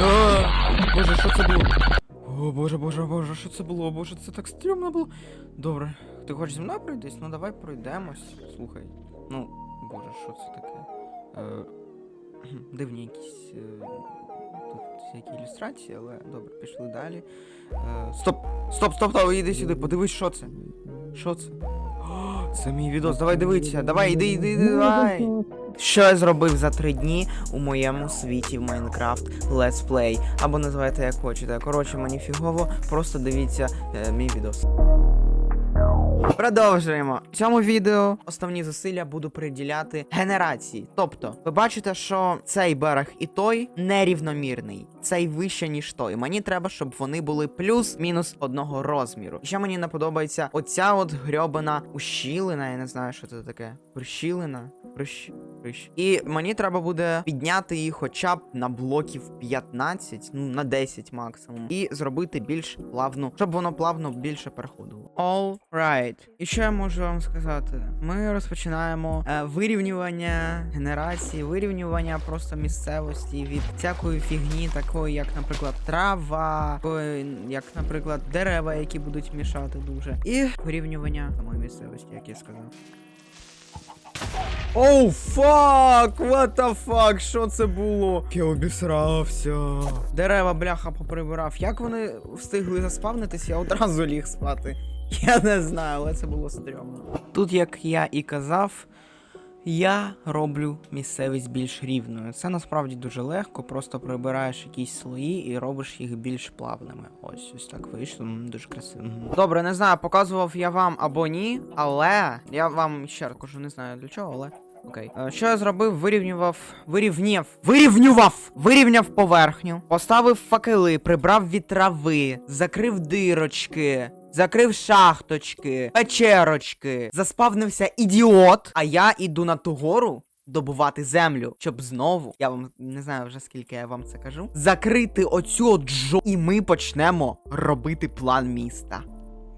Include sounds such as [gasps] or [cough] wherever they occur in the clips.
А, Боже, що це було? О, боже, боже, боже, що це було? Боже, це так стрьомно було. Добре, ти хочеш зі мною пройтись? Ну давай пройдемось. Слухай. Ну, боже, що це таке? Е, [clears throat] дивні якісь. Е, тут всякі ілюстрації, але добре, пішли далі. Е, стоп! Стоп, стоп, стоп, іди сюди, подивись, що це. Що це? О, [gasps] це мій відос, давай дивитися, давай, іди, іди, іди, давай. Що я зробив за три дні у моєму світі в Майнкрафт Play. Або називайте як хочете. Коротше, мені фігово, просто дивіться е, мій відос. Продовжуємо. В цьому відео основні зусилля буду приділяти генерації. Тобто, ви бачите, що цей берег і той нерівномірний. Цей вище, ніж той. Мені треба, щоб вони були плюс-мінус одного розміру. І ще мені не подобається оця от грьобана ущілина, я не знаю, що це таке. Прищілина? Прищ... Прищ. І мені треба буде підняти її хоча б на блоків 15, ну на 10 максимум, і зробити більш плавну, щоб воно плавно більше переходило. All right. І що я можу вам сказати? Ми розпочинаємо е, вирівнювання генерації, вирівнювання просто місцевості від всякої фігні, такої, як, наприклад, трава, такої, як, наприклад, дерева, які будуть мішати дуже, і вирівнювання самої місцевості, як я сказав. Оу, фак! What the fuck? Що це було? Я обісрався. Дерева, бляха, поприбирав. Як вони встигли заспавнитись, я одразу ліг спати. [laughs] Я не знаю, але це було стрьомно. Тут, як я і казав, я роблю місцевість більш рівною. Це насправді дуже легко, просто прибираєш якісь слої і робиш їх більш плавними. Ось ось так вийшло. Дуже красиво. Добре, не знаю, показував я вам або ні, але я вам ще раз кажу, не знаю для чого, але. Окей. Е, Що я зробив? Вирівнював. Вирівняв. Вирівнював! Вирівняв поверхню. Поставив факели, прибрав від трави, закрив дирочки. Закрив шахточки, печерочки, заспавнився ідіот, а я іду на ту гору добувати землю, щоб знову, я вам не знаю вже скільки я вам це кажу, закрити оцю джо, і ми почнемо робити план міста.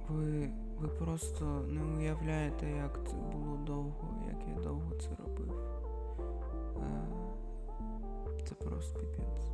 Ви, ви просто не уявляєте, як це було довго, як я довго це робив. Е, Це просто піпець.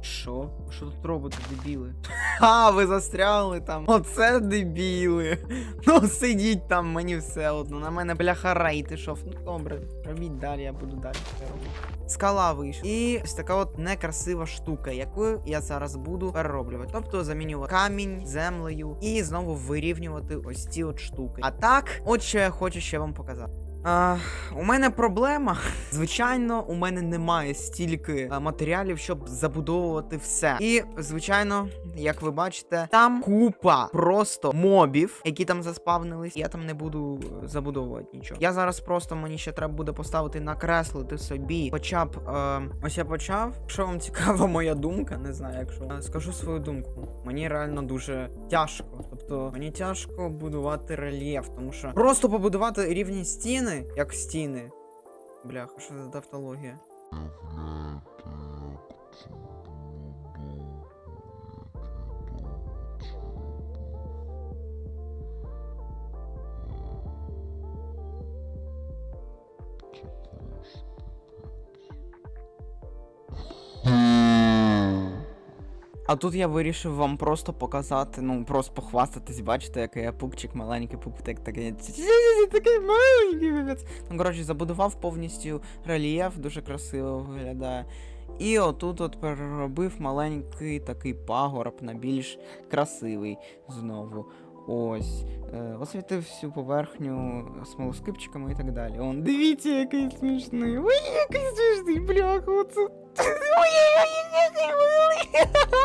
Що? Що тут робите, дебіли? [laughs] А, ви застряли там. Оце дебіли. [laughs] Ну сидіть там, мені все одно. На мене бляха рейд ішов. Ну добре, робіть далі, я буду далі робити. Скала вийшла. І ось така от некрасива штука, яку я зараз буду перероблювати. Тобто замінювати камінь землею і знову вирівнювати ось ці от штуки. А так, от що я хочу ще вам показати. А, у мене проблема. [laughs] Звичайно, у мене немає стільки матеріалів, щоб забудовувати все. І, звичайно, як ви бачите, там купа просто мобів, які там заспавнились. Я там не буду е, забудовувати нічого. Я зараз просто мені ще треба буде поставити накреслити собі. Хоча б е, ось я почав. Якщо вам цікава [laughs] моя думка, не знаю, якщо е, скажу свою думку. Мені реально дуже тяжко. Тобто мені тяжко будувати рельєф, тому що просто побудувати рівні стіни, як стіни. Бляха, що за тавтологія? А тут я вирішив вам просто показати, ну просто похвастатись, бачите, який я пупчик, маленький пупчик, такий такий маленький. Ну, коротше, забудував повністю рельєф, дуже красиво виглядає. І отут от переробив маленький такий пагорб на більш красивий знову. Ось. Е, освітив всю поверхню смолоскипчиками і так далі. Он, дивіться, який смішний. Ой, який смішний, бляха, оце. Ой-ой-ой, який милий. Е, е.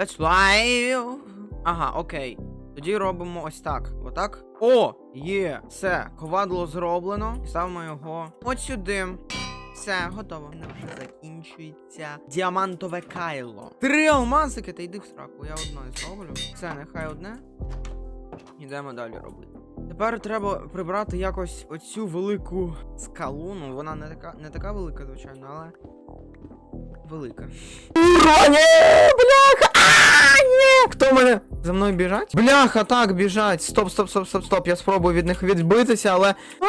That's live. Ага, окей. Тоді робимо ось так. Отак. О! Є! Все, ковадло зроблено. Ставимо його от сюди. Все, готово. В мене вже закінчується діамантове кайло. Три алмазики, та йди в сраку. Я одне зроблю. Все, нехай одне. Йдемо далі робити. Тепер треба прибрати якось оцю велику скалу. Ну, вона не така, не така велика, звичайно, але. Велика. Ура, бляха! Хто мене? За мною біжать? Бляха, так, біжать. Стоп, стоп, стоп, стоп, стоп. Я спробую від них відбитися, але. А,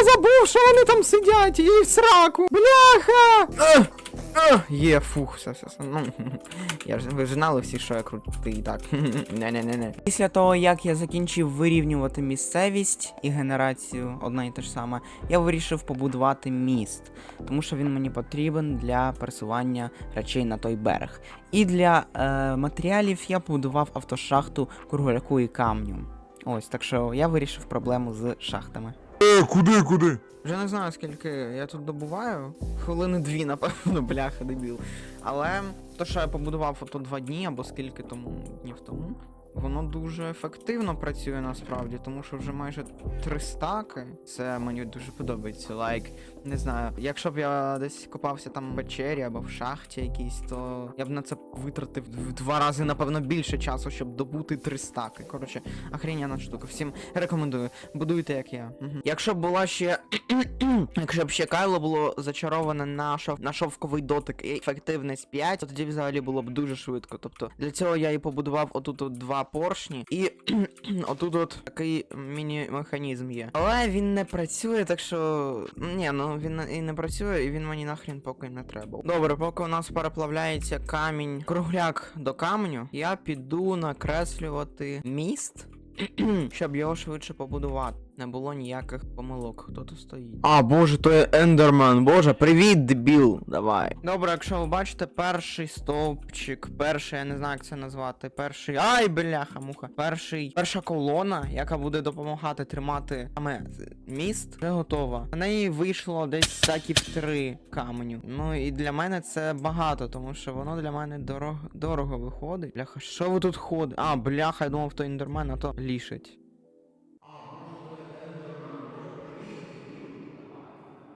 я забув, що вони там сидять, І в сраку. Бляха! Є, фух, все, все, все. Ну, [laughs] я ж ви ж знали всі, що я крутий, так. [laughs] Не-не-не-не. Після того, як я закінчив вирівнювати місцевість і генерацію, одна і те ж саме, я вирішив побудувати міст, тому що він мені потрібен для пересування речей на той берег. І для е, матеріалів я побудував автошахту кругляку і камню. Ось, так що я вирішив проблему з шахтами. Е, куди, куди? Вже не знаю, скільки я тут добуваю. Хвилини дві, напевно, [laughs] бляха, дебіл. Але то, що я побудував ото два дні або скільки тому днів тому, воно дуже ефективно працює насправді, тому що вже майже три стаки. Це мені дуже подобається. Лайк, не знаю, якщо б я десь копався там в печері або в шахті якійсь, то я б на це витратив в два рази, напевно, більше часу, щоб добути три стаки. Коротше, охрененна штука. Всім рекомендую. Будуйте як я. Мгм. Якщо б була ще. [clears throat] Якщо б ще Кайло було зачароване на шов... на шовковий дотик і ефективність 5, то тоді взагалі було б дуже швидко. Тобто для цього я і побудував отут от поршні, і [clears throat] отут от такий міні-механізм є. Але він не працює, так що. Ні, ну він і не працює, і він мені нахрен поки не треба. Добре, поки у нас переплавляється камінь, кругляк до каменю, я піду накреслювати міст. [clears throat] Щоб його швидше побудувати. Не було ніяких помилок, хто тут стоїть. А, боже, то є Ендермен. Боже, привіт, дебіл. Давай. Добре, якщо ви бачите, перший стовпчик, перший, я не знаю, як це назвати. Перший. Ай, бляха, муха. Перший. Перша колона, яка буде допомагати тримати саме міст, вже готова. На неї вийшло десь стаків три каменю. Ну і для мене це багато, тому що воно для мене дорого, дорого виходить. Бляха, що ви тут ходите? А, бляха, я думав, то індермен, а то лішить.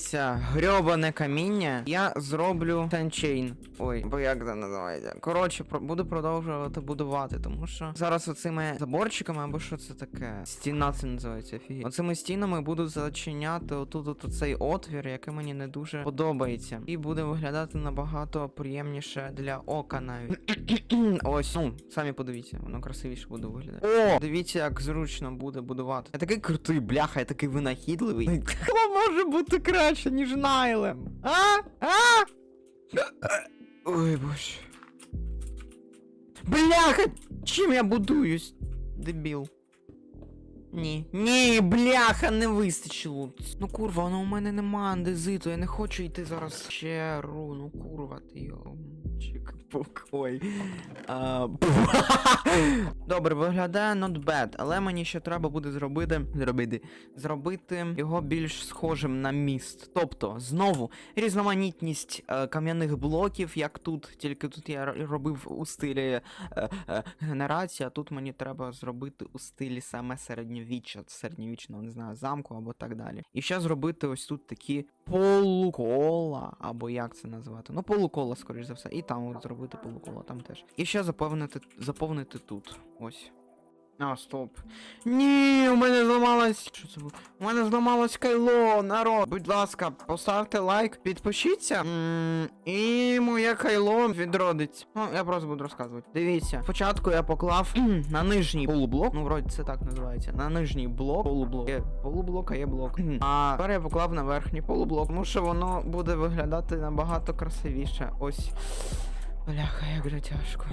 Ця грьобане каміння я зроблю танчейн. Ой, бо як це називається? Коротше, про- буду продовжувати будувати, тому що зараз оцими заборчиками, або що це таке? Стіна це називається, офігеть. Оцими стінами буду зачиняти отут от оцей отвір, який мені не дуже подобається. І буде виглядати набагато приємніше для ока навіть. [clears throat] Ось, ну, самі подивіться, воно красивіше буде виглядати. О! Дивіться, як зручно буде будувати. Я такий крутий, бляха, я такий винахідливий. [laughs] Хто може бути краще, ніж Найлем? А? А? Ой, боже. Бляха! Чим я будуюсь? Дебіл. Ні. Ні, бляха, не вистачило. Ну курва, воно у мене нема андезиту, я не хочу йти зараз в черу. Ну курва, ти його. Чик, покой. Добре, виглядає not bad, але мені ще треба буде зробити. Зробити. Зробити його більш схожим на міст. Тобто, знову, різноманітність е, кам'яних блоків, як тут, тільки тут я робив у стилі е, е, генерації, а тут мені треба зробити у стилі саме середньовіччя, середньовічного, не знаю, замку або так далі. І ще зробити ось тут такі полукола, або як це назвати? Ну, полукола, скоріш за все. І там от зробити полукола, там теж. І ще заповнити, заповнити тут. Ось. А, стоп. Ні, у мене зламалось. Що це було? У мене зламалось кайло, народ. Будь ласка, поставте лайк, підпишіться. І моє кайло відродиться. Ну, я просто буду розказувати. Дивіться, спочатку я поклав на нижній полублок. Ну, вроді це так називається. На нижній блок. Полублок. Є полублок, а є блок. А тепер я поклав на верхній полублок, тому що воно буде виглядати набагато красивіше. Ось. Бляха, як же тяжко.